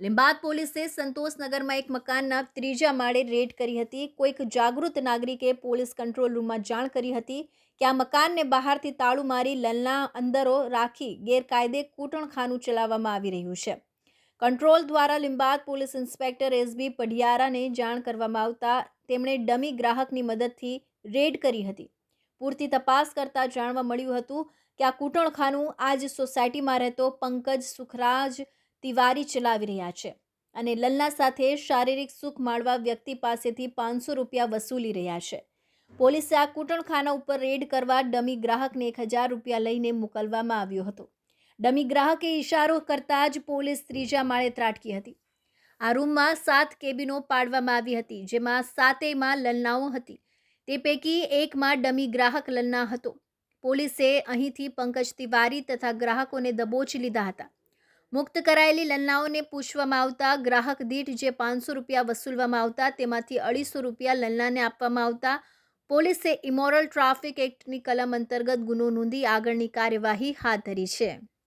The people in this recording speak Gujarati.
લીંબાદ પોલીસે સંતોષનગરમાં એક મકાનના ત્રીજા માળે રેડ કરી હતી. કોઈક જાગૃત નાગરિકે પોલીસ કંટ્રોલ રૂમમાં જાણ કરી હતી કે આ મકાનને બહારથી તાળું મારી લલના અંદરો રાખી ગેરકાયદે કૂટણખાનું ચલાવવામાં આવી રહ્યું છે. કંટ્રોલ દ્વારા લીંબાદ પોલીસ ઇન્સ્પેક્ટર એસબી પઢિયારાને જાણ કરવામાં આવતા તેમણે ડમી ગ્રાહકની મદદથી રેડ કરી હતી. પૂરતી તપાસ કરતાં જાણવા મળ્યું હતું કે આ કૂટણખાનું આ જ સોસાયટીમાં રહેતો પંકજ સુખરાજ તિવારી ચલાવી રહ્યા છે અને લલ્લા સાથે શારીરિક સુખ માણવા વ્યક્તિ પાસેથી પાંચસો રૂપિયા વસૂલી રહ્યા છે. પોલીસે આ કૂટણખાના ઉપર રેડ કરવા ડમી ગ્રાહકને એક હજાર રૂપિયા લઈને મોકલવામાં આવ્યો હતો. ડમી ગ્રાહકે ઇશારો કરતા જ પોલીસ ત્રીજા માળે ત્રાટકી હતી. આ રૂમમાં સાત કેબિનો પાડવામાં આવી હતી, જેમાં સાતેયમાં લલનાઓ હતી. તે પૈકી એકમાં ડમી ગ્રાહક લલના હતો. પોલીસે અહીંથી પંકજ તિવારી તથા ગ્રાહકોને દબોચી લીધા હતા. મુક્ત કરાયેલી લલનાઓને પૂછવામાં આવતા, ગ્રાહક દીઠ જે પાંચસો રૂપિયા વસૂલવામાં આવતા, તેમાંથી અઢીસો રૂપિયા લલનાને આપવામાં આવતા, પોલીસે ઇમોરલ ટ્રાફિક એક્ટની કલમ અંતર્ગત ગુનો નોંધી આગળની કાર્યવાહી હાથ ધરી છે.